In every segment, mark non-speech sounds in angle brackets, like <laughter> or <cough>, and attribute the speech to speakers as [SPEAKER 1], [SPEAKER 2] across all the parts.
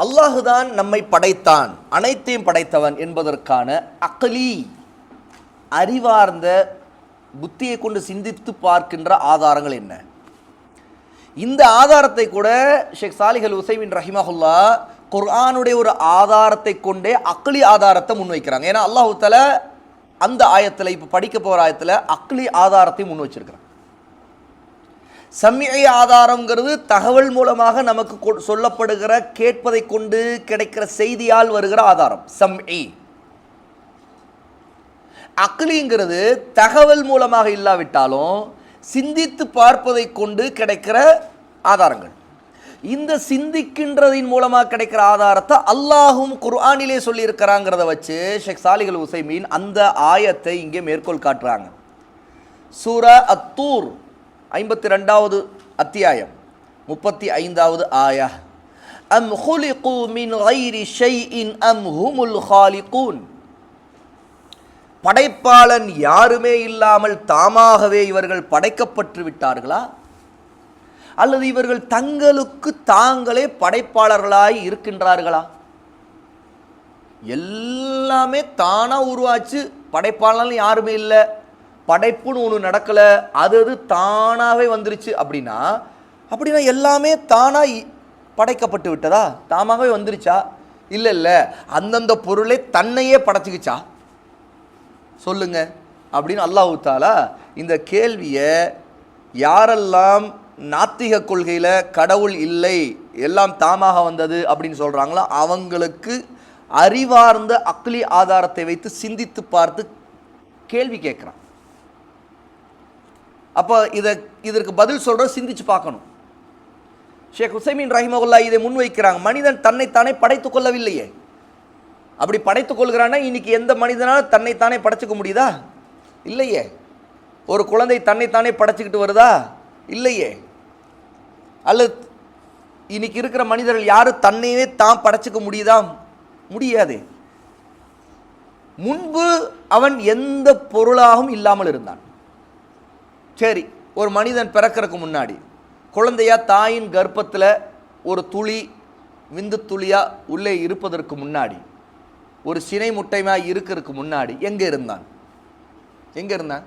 [SPEAKER 1] அல்லாஹுதான் நம்மை படைத்தான் அனைத்தையும் படைத்தவன் என்பதற்கான அக்லி அறிவார்ந்த புத்தியை கொண்டு சிந்தித்து பார்க்கின்ற ஆதாரங்கள் என்ன? இந்த ஆதாரத்தை கூட ஷேக் சாலிஹல் உசைமின் ரஹிமஹுல்லா குர்ஆனுடைய ஒரு ஆதாரத்தை கொண்டே அக்லி ஆதாரத்தை முன்வைக்கிறாங்க. ஏன்னா அல்லாஹு தஆலா அந்த ஆயத்தில் இப்போ படிக்க போகிற ஆயத்தில் அக்லி ஆதாரத்தை முன் வச்சிருக்கிறாங்க சம்மிகை ஆதாரங்கிறது தகவல் மூலமாக நமக்கு சொல்லப்படுகிற கேட்பதை கொண்டு கிடைக்கிற செய்தியால் வருகிற ஆதாரம் சம்இ. அக்லிங்கிறது தகவல் மூலமாக இல்லாவிட்டாலும் சிந்தித்து பார்ப்பதை கொண்டு கிடைக்கிற ஆதாரங்கள். இந்த சிந்திக்கின்றதின் மூலமாக கிடைக்கிற ஆதாரத்தை அல்லாஹும் குர்ஆனிலே சொல்லியிருக்கிறாங்கிறத வச்சு ஷேக் சாலிகள் உசைமீன் அந்த ஆயத்தை இங்கே மேற்கோள் காட்டுறாங்க. சூர அத்தூர். ஐம்பத்தி ரெண்டாவது அத்தியாயம் முப்பத்தி ஐந்தாவது ஆயா. அம் ஹுலிகு மின் ஷை இன் அம் ஹுமுல் ஹாலிகூன். படைப்பாளன் யாருமே இல்லாமல் தாமாகவே இவர்கள் படைக்கப்பட்டு விட்டார்களா? அல்லது இவர்கள் தங்களுக்கு தாங்களே படைப்பாளர்களாய் இருக்கின்றார்களா? எல்லாமே தானாக உருவாச்சு படைப்பாளன் யாருமே இல்லை. படைப்புன்னு ஒன்று நடக்கலை அது அது தானாகவே வந்துருச்சு அப்படின்னா அப்படின்னா எல்லாமே தானாக படைக்கப்பட்டு விட்டதா? தாமாகவே வந்துருச்சா? இல்லை இல்லை. அந்தந்த பொருளை தன்னையே படைச்சிக்கிச்சா? சொல்லுங்க. அப்படின்னு அல்லாஹு தாலா இந்த கேள்வியை யாரெல்லாம் நாத்திக கொள்கையில் கடவுள் இல்லை எல்லாம் தாமாக வந்தது அப்படின்னு சொல்கிறாங்களோ அவங்களுக்கு அறிவார்ந்த அக்லி ஆதாரத்தை வைத்து சிந்தித்து பார்த்து கேள்வி கேட்குறான். அப்போ இதை இதற்கு பதில் சொல்கிற சிந்திச்சு பார்க்கணும். ஷேக் ஹுசைமின் ரஹிமகுல்லா இதை முன்வைக்கிறாங்க. மனிதன் தன்னைத்தானே படைத்துக் கொள்ளவில்லையே. அப்படி படைத்துக் கொள்கிறான்னா இன்னைக்கு எந்த மனிதனாலும் தன்னைத்தானே படைச்சிக்க முடியுதா? இல்லையே. ஒரு குழந்தை தன்னைத்தானே படைச்சிக்கிட்டு வருதா? இல்லையே. அல்லது இன்னைக்கு இருக்கிற மனிதர்கள் யாரும் தன்னையே தான் படைச்சிக்க முடியுதா? முடியாது. முன்பு அவன் எந்த பொருளாகவும் இல்லாமல் இருந்தான். சரி ஒரு மனிதன் பிறக்கறதுக்கு முன்னாடி குழந்தையா தாயின் கர்ப்பத்தில் ஒரு துளி விந்து துளியாக உள்ளே இருப்பதற்கு முன்னாடி ஒரு சினை முட்டைமா இருக்கிறதுக்கு முன்னாடி எங்கே இருந்தான்? எங்கே இருந்தான்?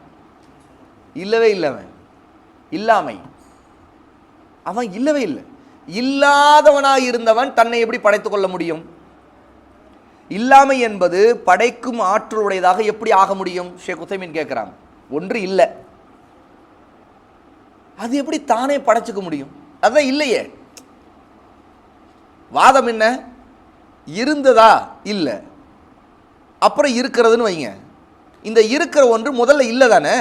[SPEAKER 1] இல்லவே இல்லவன். இல்லாமை. அவன் இல்லவே இல்லை. இல்லாதவனாக இருந்தவன் தன்னை எப்படி படைத்துக் கொள்ள முடியும்? இல்லாமை என்பது படைக்கும் ஆற்றலுடையதாக எப்படி ஆக முடியும்? ஷேக் உசைமின் கேட்குறாங்க ஒன்று இல்லை. அது எப்படி தானே படைச்சிக்க முடியும்? அதான் இல்லையே. வாதம் என்ன? இருந்ததா? இல்லை. அப்புறம் இருக்கிறதுன்னு வைங்க. இந்த இருக்கிற ஒன்று முதல்ல இல்லை தானே?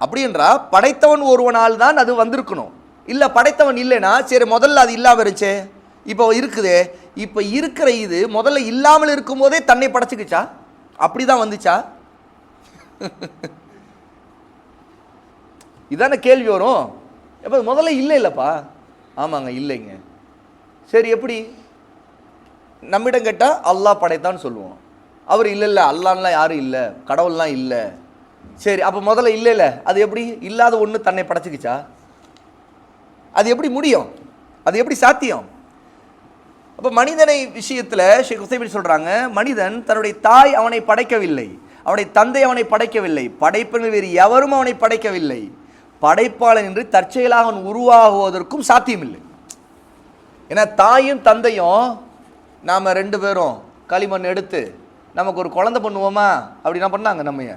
[SPEAKER 1] அப்படி என்றா படைத்தவன் ஒருவனால் தான் அது வந்திருக்கணும். இல்லை படைத்தவன் இல்லைன்னா சரி முதல்ல அது இல்லாமல் இருந்துச்சே. இப்போ இருக்குதே. இப்போ இருக்கிற இது முதல்ல இல்லாமல் இருக்கும்போதே தன்னை படைச்சிக்கிச்சா? அப்படி தான் வந்துச்சா? <laughs> இதானே கேள்வி வரும். எப்போ முதல்ல இல்லை இல்லைப்பா ஆமாங்க இல்லைங்க. சரி எப்படி? நம்மிடம் கேட்டால் அல்லாஹ் படைத்தான்னு சொல்லுவோம். அவர் இல்லை இல்லை அல்லான்லாம் யாரும் இல்லை கடவுள்லாம் இல்லை. சரி அப்போ முதல்ல இல்லை இல்லை அது எப்படி? இல்லாத ஒன்று தன்னை படைச்சிக்கிச்சா? அது எப்படி முடியும்? அது எப்படி சாத்தியம்? அப்போ மனிதனை விஷயத்தில் ஷேக் ஹுசைபின் சொல்கிறாங்க மனிதன் தன்னுடைய தாய் அவனை படைக்கவில்லை. அவனை தந்தை அவனை படைக்கவில்லை. படைப்பினர் வேறு எவரும் அவனை படைக்கவில்லை. படைப்பாளன் என்று தற்செயலாக அவன் உருவாகுவதற்கும் சாத்தியமில்லை. ஏன்னா தாயும் தந்தையும் நாம் ரெண்டு பேரும் களிமண் எடுத்து நமக்கு ஒரு குழந்தை பண்ணுவோமா? அப்படின்னா பண்ணாங்க நம்மைய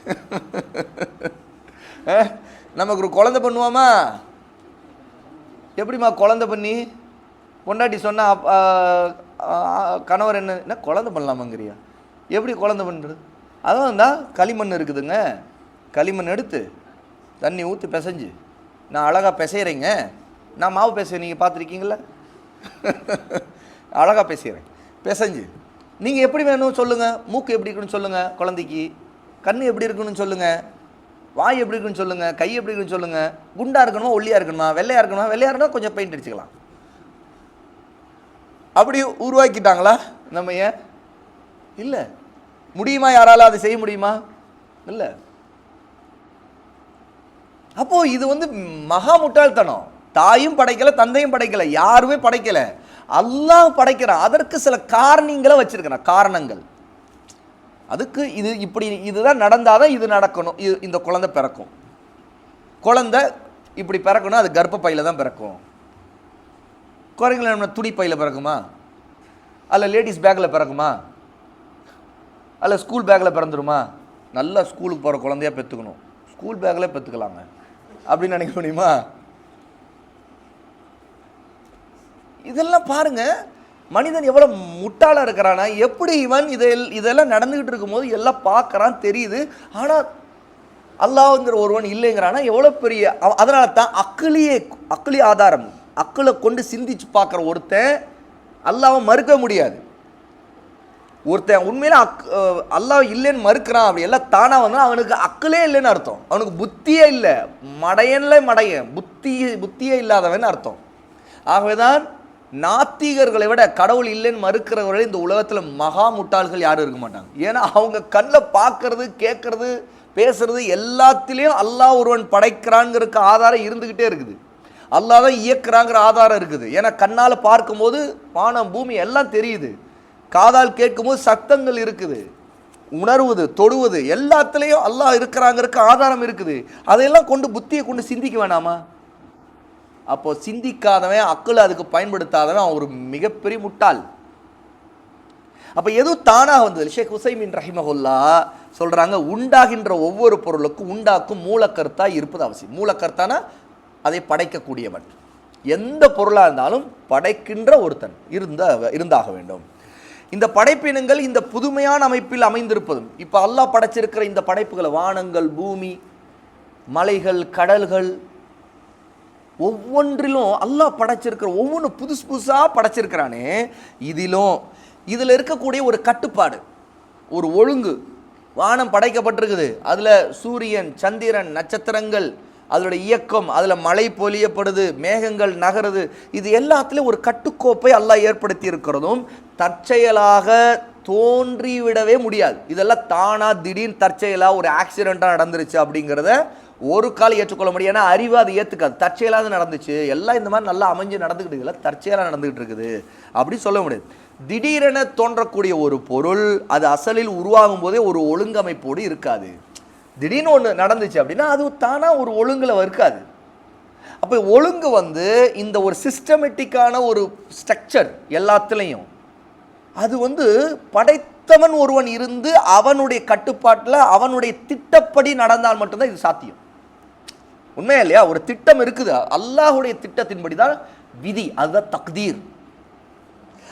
[SPEAKER 1] <laughs> நமக்கு ஒரு குழந்தை பண்ணுவோமா? எப்படிம்மா குழந்தை பண்ணி? பொண்டாட்டி சொன்னால் கணவர் என்ன என்ன குழந்தை பண்ணலாமாங்கிறியா? எப்படி குழந்தை பண்ணுறது அதான் தான் களிமண் இருக்குதுங்க. களிமண் எடுத்து தண்ணி ஊற்றி பிசைஞ்சு. நான் அழகாக பிசைகிறேங்க நான் மாவு பிசைவேன் நீங்கள் பார்த்துருக்கீங்களா? <laughs> அழகாக பேசுகிறேன் பிசைஞ்சு. நீங்கள் எப்படி வேணும் சொல்லுங்கள் மூக்கு எப்படி இருக்குன்னு சொல்லுங்கள் குழந்தைக்கு. கண் எப்படி இருக்குன்னு சொல்லுங்கள் வாய் எப்படி இருக்குன்னு சொல்லுங்கள் கை எப்படி இருக்குன்னு சொல்லுங்கள் குண்டாக இருக்கணுமா ஒல்லியாக இருக்கணுமா? வெள்ளையாக இருக்கணுமா? வெள்ளையாக இருந்தால் கொஞ்சம் பெயிண்ட் அடிச்சுக்கலாம். அப்படி உருவாக்கிட்டாங்களா? நம்ம ஏன்? இல்லை. முடியுமா? யாரால அதை செய்ய முடியுமா? இல்லை. அப்போ இது வந்து மகா முட்டாள்தனம். தாயும் படைக்கல தந்தையும் படைக்கல யாருமே படைக்கல. அல்லாஹ் படைக்கிறான் அதற்கு சில காரணங்களை வச்சிருக்கிறான் காரணங்கள். அதுக்கு இது இப்படி இதுதான் நடந்தாதான் இது நடக்கணும் இது இந்த குழந்தை பிறக்கும். குழந்தை இப்படி பிறக்கணும் அது கர்ப்பப்பையில் தான் பிறக்கும். குறைங்கள நம்ம துணி பையில் பிறக்குமா? அல்ல லேடிஸ் பேக்கில் பிறக்குமா? அல்ல ஸ்கூல் பேக்கில் பிறந்துருமா? நல்லா ஸ்கூலுக்கு போகிற குழந்தையா பெற்றுக்கணும் ஸ்கூல் பேக்கில் பெற்றுக்கலாங்க அப்படின்னு நினைக்க முடியுமா? இதெல்லாம் பாருங்க மனிதன் எவ்வளோ முட்டாளாக இருக்கிறானா? எப்படி இவன் இதை இதெல்லாம் நடந்துக்கிட்டு இருக்கும்போது எல்லாம் பார்க்குறான் தெரியுது. ஆனால் அல்லாஹ்ங்கிற ஒருவன் இல்லைங்கிறானா? எவ்வளோ பெரிய அதனால தான் அக்கிலியே அக்கிலி ஆதாரம் அக்களை கொண்டு சிந்திச்சு பார்க்குற ஒருத்தன் அல்லாவை மறுக்க முடியாது. ஒருத்தன் உண்மையில அக் அல்லாஹ் இல்லைன்னு மறுக்கிறான் அப்படி எல்லாம் தானாக வந்தா அவனுக்கு அக்கலே இல்லைன்னு அர்த்தம். அவனுக்கு புத்தியே இல்லை. மடையன்ல மடையன். புத்தி புத்தியே இல்லாதவன் அர்த்தம். ஆகவேதான் நாத்திகர்களை விட கடவுள் இல்லைன்னு மறுக்கிறவர்கள் இந்த உலகத்தில் மகா முட்டாள்கள் யாரும் இருக்க மாட்டாங்க. ஏன்னா அவங்க கண்ணில் பார்க்கறது கேட்கறது பேசுறது எல்லாத்திலையும் அல்லாஹ் ஒருவன் படைக்கிறாங்கிறதுக்கு ஆதாரம் இருந்துக்கிட்டே இருக்குது. அல்லாஹ் தான் இயக்குறாங்கிற ஆதாரம் இருக்குது. ஏன்னா கண்ணால் பார்க்கும்போது வானம் பூமி எல்லாம் தெரியுது. காதால் கேட்கும்போது சத்தங்கள் இருக்குது. உணர்வது தொடுவது எல்லாத்துலேயும் அல்லாஹ் இருக்கிறாங்கிறதுக்கு ஆதாரம் இருக்குது. அதையெல்லாம் கொண்டு புத்தியை கொண்டு சிந்திக்க வேணாமா? அப்போ சிந்திக்காதவன் அக்களை அதுக்கு பயன்படுத்தாதவன் அவன் ஒரு மிகப்பெரிய முட்டாள். அப்போ எதுவும் தானாக வந்தது? ஷேக் ஹுசைமின் ரஹிமஹுல்லா சொல்கிறாங்க உண்டாகின்ற ஒவ்வொரு பொருளுக்கும் உண்டாக்கும் மூலக்கருத்தாக இருப்பது அவசியம். மூலக்கருத்தானா? அதை படைக்கக்கூடியவன். எந்த பொருளாக இருந்தாலும் படைக்கின்ற ஒருத்தன் இருந்த இருந்தாக வேண்டும். இந்த படைப்பினங்கள் இந்த புதுமையான அமைப்பில் அமைந்திருப்பதும் இப்போ அல்லாஹ் படைச்சிருக்கிற இந்த படைப்புகளை வானங்கள் பூமி மலைகள் கடல்கள் ஒவ்வொன்றிலும் அல்லாஹ் படைச்சிருக்கிற ஒவ்வொன்று புதுசு புதுசாக படைச்சிருக்கிறானே இதிலும் இதில் இருக்கக்கூடிய ஒரு கட்டுப்பாடு ஒரு ஒழுங்கு வானம் படைக்கப்பட்டிருக்குது. அதில் சூரியன் சந்திரன் நட்சத்திரங்கள் அதோட இயக்கம் அதில் மழை பொழியப்படுது மேகங்கள் நகருது இது எல்லாத்துலேயும் ஒரு கட்டுக்கோப்பை அல்லாஹ் ஏற்படுத்தி இருக்கிறதும் தற்செயலாக தோன்றிவிடவே முடியாது. இதெல்லாம் தானாக திடீர்னு தற்செயலாக ஒரு ஆக்சிடெண்ட்டாக நடந்துருச்சு அப்படிங்கிறத ஒரு கால் ஏற்றுக்கொள்ள முடியும். ஏன்னா அறிவு அதை ஏற்றுக்காது தற்செயலாக நடந்துச்சு. எல்லாம் இந்த மாதிரி நல்லா அமைஞ்சு நடந்துக்கிட்டு இல்லை தற்செயலாக நடந்துக்கிட்டு இருக்குது அப்படி சொல்ல முடியாது. திடீரென தோன்றக்கூடிய ஒரு பொருள் அது அசலில் உருவாகும் போதே ஒரு ஒழுங்கமைப்போடு இருக்காது. திடீர்னு ஒன்று நடந்துச்சு அப்படின்னா அது தானாக ஒரு ஒழுங்கில் இருக்காது அப்போ ஒழுங்கு வந்து இந்த ஒரு சிஸ்டமேட்டிக்கான ஒரு ஸ்ட்ரக்சர் எல்லாத்துலேயும் அது வந்து படைத்தவன் ஒருவன் இருந்து அவனுடைய கட்டுப்பாட்டில் அவனுடைய திட்டப்படி நடந்தால் மட்டும்தான் இது சாத்தியம். உண்மையா இல்லையா? ஒரு திட்டம் இருக்குது. அல்லாஹுடைய திட்டத்தின்படி தான் விதி அதுதான் தக்தீர்.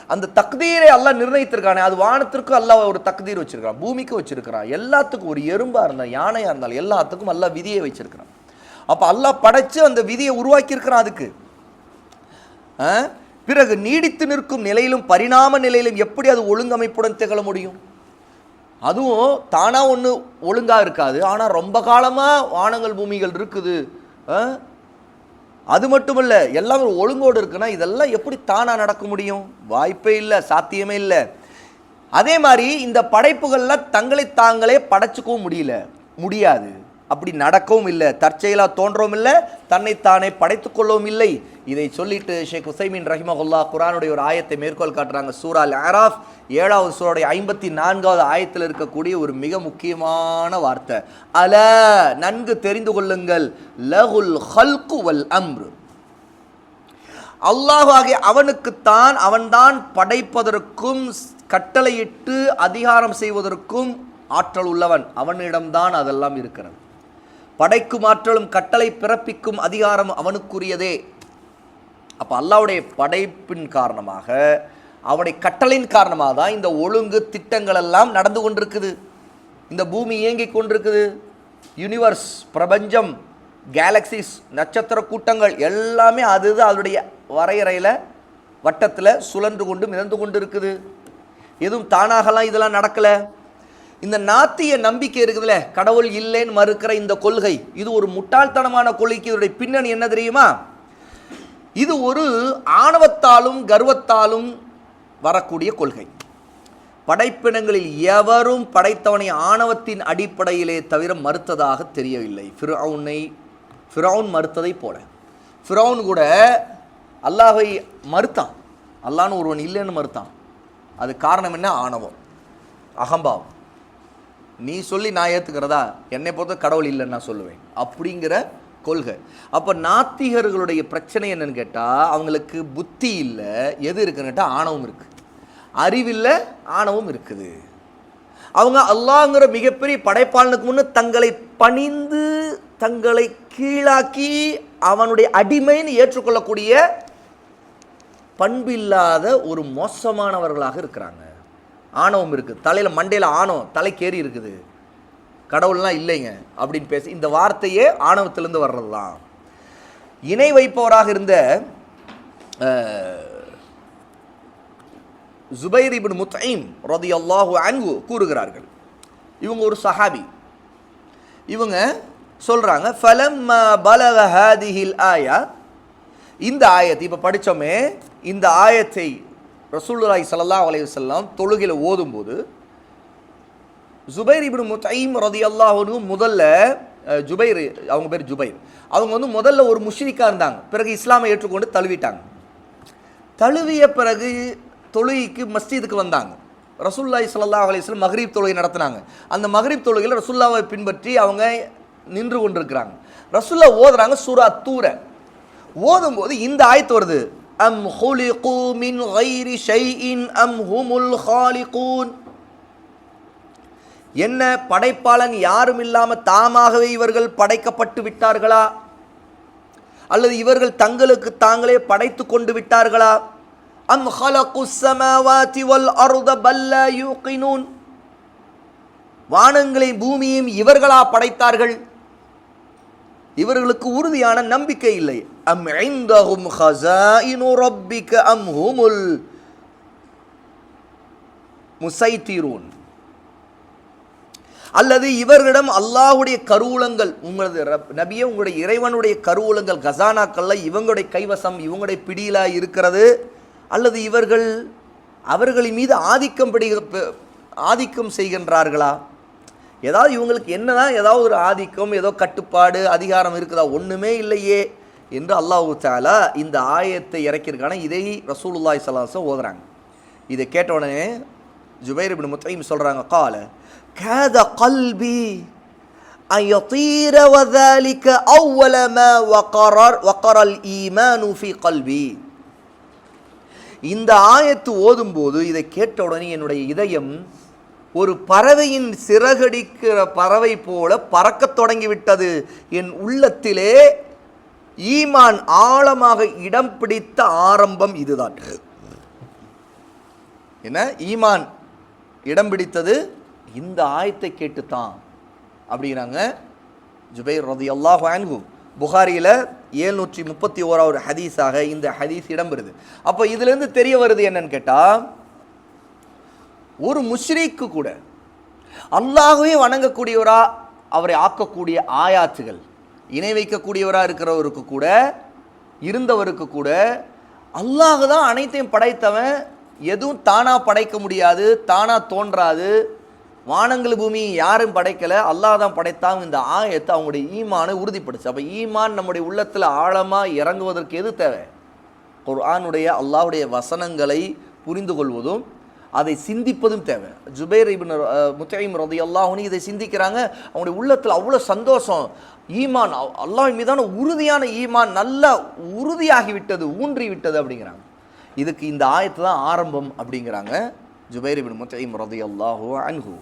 [SPEAKER 1] அந்த தக்தீரை அல்லா நிர்ணயித்திருக்கானே. அது வானத்திற்கும் அல்லா ஒரு தக்தீர் வச்சிருக்கான் பூமிக்கு வச்சிருக்கிறான். எல்லாத்துக்கும் ஒரு எறும்பாக இருந்தால் யானையாக இருந்தாலும் எல்லாத்துக்கும் அல்ல விதியை வச்சிருக்கிறான். அப்போ அல்லா படைச்சு அந்த விதியை உருவாக்கியிருக்கிறான் அதுக்கு. ஆ? பிறகு நீடித்து நிற்கும் நிலையிலும் பரிணாம நிலையிலும் எப்படி அது ஒழுங்கமைப்புடன் திகழ முடியும்? அதுவும் தானாக ஒன்று ஒழுங்காக இருக்காது. ஆனால் ரொம்ப காலமாக வானங்கள் பூமிகள் இருக்குது. ஆ? அது மட்டுமல்ல எல்லாமே ஒழுங்கோடு இருக்குன்னா இதெல்லாம் எப்படி தானாக நடக்க முடியும்? வாய்ப்பே இல்லை சாத்தியமே இல்லை. அதே மாதிரி இந்த படைப்புகள்லாம் தங்களை தாங்களே படைச்சிக்கவும் முடியல. முடியாது. அப்படி நடக்கவும் இல்லை. தற்செயலாக தோன்றவும் இல்லை. தன்னைத்தானே படைத்துக்கொள்ளவும் இல்லை. இதை சொல்லிட்டு ஷேக் உசைமின் ரஹிமகுல்லா குரானுடைய ஒரு ஆயத்தை மேற்கோள் காட்டுறாங்க. சூரா அல் ஆராஃப் ஏழாவது சூறாவுடைய ஐம்பத்தி நான்காவது ஆயத்தில் இருக்கக்கூடிய ஒரு மிக முக்கியமான வார்த்தை. அல நன்கு தெரிந்து கொள்ளுங்கள். லகுல் ஹல்கு வல் அம்ரு. அல்லாஹ் அவனுக்குத்தான் அவன்தான் படைப்பதற்கும் கட்டளையிட்டு அதிகாரம் செய்வதற்கும் ஆற்றல் உள்ளவன். அவனிடம்தான் அதெல்லாம் இருக்கிறது. படைக்கும் ஆற்றலும் கட்டளை பிறப்பிக்கும் அதிகாரம் அவனுக்குரியதே. அப்போ அல்லாவுடைய படைப்பின் காரணமாக அவனுடைய கட்டளையின் காரணமாக தான் இந்த ஒழுங்கு திட்டங்கள் எல்லாம் நடந்து கொண்டிருக்குது. இந்த பூமி இயங்கி கொண்டிருக்குது. யூனிவர்ஸ் பிரபஞ்சம் கேலக்சிஸ் நட்சத்திர கூட்டங்கள் எல்லாமே அதுதான் அதனுடைய வரையறையில் வட்டத்தில் சுழன்று கொண்டு மிதந்து கொண்டு இருக்குது எதுவும் தானாகலாம் இதெல்லாம் நடக்கலை. இந்த நாத்திய நம்பிக்கை இருக்குதுல்ல கடவுள் இல்லைன்னு மறுக்கிற இந்த கொள்கை இது ஒரு முட்டாள்தனமான கொள்கைக்கு இதனுடைய பின்னணி என்ன தெரியுமா? இது ஒரு ஆணவத்தாலும் கர்வத்தாலும் வரக்கூடிய கொள்கை. படைப்பினங்களில் எவரும் படைத்தவனை ஆணவத்தின் அடிப்படையிலே தவிர மறுத்ததாக தெரியவில்லை. ஃபிரௌனை ஃபிரௌன் மறுத்ததை போல. ஃபிரௌன் கூட அல்லாஹை மறுத்தான். அல்லான்னு ஒருவன் இல்லைன்னு மறுத்தான். அது காரணம் என்ன? ஆணவம். அகம்பாவம். நீ சொல்லி நான் ஏற்றுக்கிறதா என்னை பொறுத்த கடவுள் இல்லைன்னு நான் சொல்லுவேன். அப்படிங்கிற கொள்கை. அப்போ நாத்திகர்களுடைய பிரச்சனை என்னன்னு கேட்டால் அவங்களுக்கு புத்தி இல்லை எது இருக்குன்னு கேட்டால் ஆணவம் இருக்குது அறிவில்லை ஆணவம் இருக்குது. அவங்க அல்லாங்கிற மிகப்பெரிய படைப்பாளனுக்கு முன்னே தங்களை பணிந்து தங்களை கீழாக்கி அவனுடைய அடிமைன்னு ஏற்றுக்கொள்ளக்கூடிய பண்பில்லாத ஒரு மோசமானவர்களாக இருக்கிறாங்க. ஆணவம் இருக்குது தலையில் மண்டையில் ஆணவம் தலைக்கேறி இருக்குது. கடவுள்லாம் இல்லைங்க அப்படின்னு பேசி இந்த வார்த்தையே ஆணவத்திலேருந்து வர்றது தான் இணை வைப்பவராக இருந்த ஜுபைர் இபின் முத்தைம் ரதியல்லாஹு அன்ஹு கூறுகிறார்கள். இவங்க ஒரு சஹாபி. இவங்க சொல்கிறாங்க ஃபலம் பலக ஹாதிஹில் ஆயா? இந்த ஆயத்தை இப்போ படிச்சோமே இந்த ஆயத்தை ரசூல்லாய் சல்லா அலைஹி தொழுகையில் ஓதும்போது ஜுபைர் இப்னு முத்தைம் ரதி அல்லாஹனும் முதல்ல ஜுபைர் அவங்க பேர் ஜுபைர். அவங்க வந்து முதல்ல ஒரு முஷ்ரிக்காக இருந்தாங்க. பிறகு இஸ்லாமை ஏற்றுக்கொண்டு தழுவிட்டாங்க. தழுவிய பிறகு தொழுகைக்கு மஸ்ஜிதுக்கு வந்தாங்க. ரசுல்லாய் சல்லா அலிஸ்லாம் மஹரீப் தொழுகை நடத்தினாங்க. அந்த மஹரீப் தொழுகையில் ரசுல்லாவை பின்பற்றி அவங்க நின்று கொண்டிருக்கிறாங்க. ரசுல்லா ஓதுறாங்க சூரா தூர. ஓதும்போது இந்த ஆயத்து வருது. அம் ஹுலிகூ மின் கைரி ஷைஇன் அம் ஹுமுல் ஹாலிகூன். என்ன படைப்பாளன் யாரும் இல்லாமல் தாமாகவே இவர்கள் படைக்கப்பட்டு விட்டார்களா? அல்லது இவர்கள் தங்களுக்கு தாங்களே படைத்து கொண்டு விட்டார்களா? அம் ஹலகு ஸமாவாதி வல் அருத பல்ல யூகினூன். வானங்களையும் பூமியையும் இவர்களா படைத்தார்கள்? இவர்களுக்கு உறுதியான நம்பிக்கை இல்லை. அம் ஐந்தஹும் ஹசாயினு ரப்பிக அம் ஹுமுல் முசைத்திரூன். அல்லது இவர்களிடம் அல்லாஹுடைய கருவூலங்கள் உங்களது ரப்- நபியே உங்களுடைய இறைவனுடைய கருவூலங்கள் கசானாக்கள்ல இவங்களுடைய கைவசம் இவங்களுடைய பிடியிலா இருக்கிறது. அல்லது இவர்கள் அவர்களின் மீது ஆதிக்கம் படி ஆதிக்கம் செய்கின்றார்களா? ஏதாவது இவங்களுக்கு என்னதான் ஏதாவது ஒரு ஆதிக்கம் ஏதோ கட்டுப்பாடு அதிகாரம் இருக்குதா? ஒன்றுமே இல்லையே என்று அல்லாஹ் தாலா இந்த ஆயத்தை இறக்கியிருக்கான இதை ரசூலுல்லாய் சலாசம் ஓதுறாங்க. இதை கேட்ட உடனே ஜுபைர் இப்னு முத்தையும் சொல்கிறாங்க காலை كاد قلبي أن يطير وذلك أول ما وقر وقر الإيمان في قلبي இந்த ஆயத்து ஓதும்போது இதை கேட்ட உடனே என்னுடைய இதயம் ஒரு பறவையின் சிறகடிக்கிற பறவை போல பறக்கத் தொடங்கிவிட்டது என் உள்ளத்திலே ஈமான் ஆழமாக இடம் பிடித்த ஆரம்பம் இதுதான் என்ன ஈமான் இடம் பிடித்தது இந்த ஆயத்தை கேட்டுத்தான் அப்படிங்கிறாங்க ஜுபைர் ரதி அல்லாஹ் அன்பு புகாரியில் ஏழ்நூற்றி முப்பத்தி ஓராவது ஹதீஸாக இந்த ஹதீஸ் இடம்பெறுது. அப்போ இதுலேருந்து தெரிய வருது என்னன்னு கேட்டால் ஒரு முஷ்ரீக்கு கூட அல்லாகவே வணங்கக்கூடியவரா அவரை ஆக்கக்கூடிய ஆயாத்துகள் இணை வைக்கக்கூடியவராக இருக்கிறவருக்கு கூட இருந்தவருக்கு கூட அல்லாஹ் தான் அனைத்தையும் படைத்தவன் எதுவும் தானாக படைக்க முடியாது தானா தோன்றாது வானங்கள் பூமி யாரும் படைக்கலை அல்லாஹ் தான் படைத்தாங்க. இந்த ஆயத்தை அவங்களுடைய ஈமானை உறுதிப்படுச்சு அப்போ ஈமான் நம்முடைய உள்ளத்தில் ஆழமாக இறங்குவதற்கு எது தேவை? குர்ஆனுடைய அல்லாஹ்வுடைய வசனங்களை புரிந்து கொள்வதும் அதை சிந்திப்பதும் தேவை. ஜுபேர் இபின் அஹ், முத்தைம் ரதி அல்லாஹுனி இதை சிந்திக்கிறாங்க. அவங்களுடைய உள்ளத்தில் அவ்வளோ சந்தோஷம். ஈமான் அல்லாஹ் மீதான உறுதியான ஈமான் நல்லா உறுதியாகி விட்டது ஊன்றி விட்டது அப்படிங்கிறாங்க. இதுக்கு இந்த ஆயத்து தான் ஆரம்பம் அப்படிங்கிறாங்க ஜுபைர் இபின் முத்தைம் ரதி அல்லாஹூ அன்ஹூ.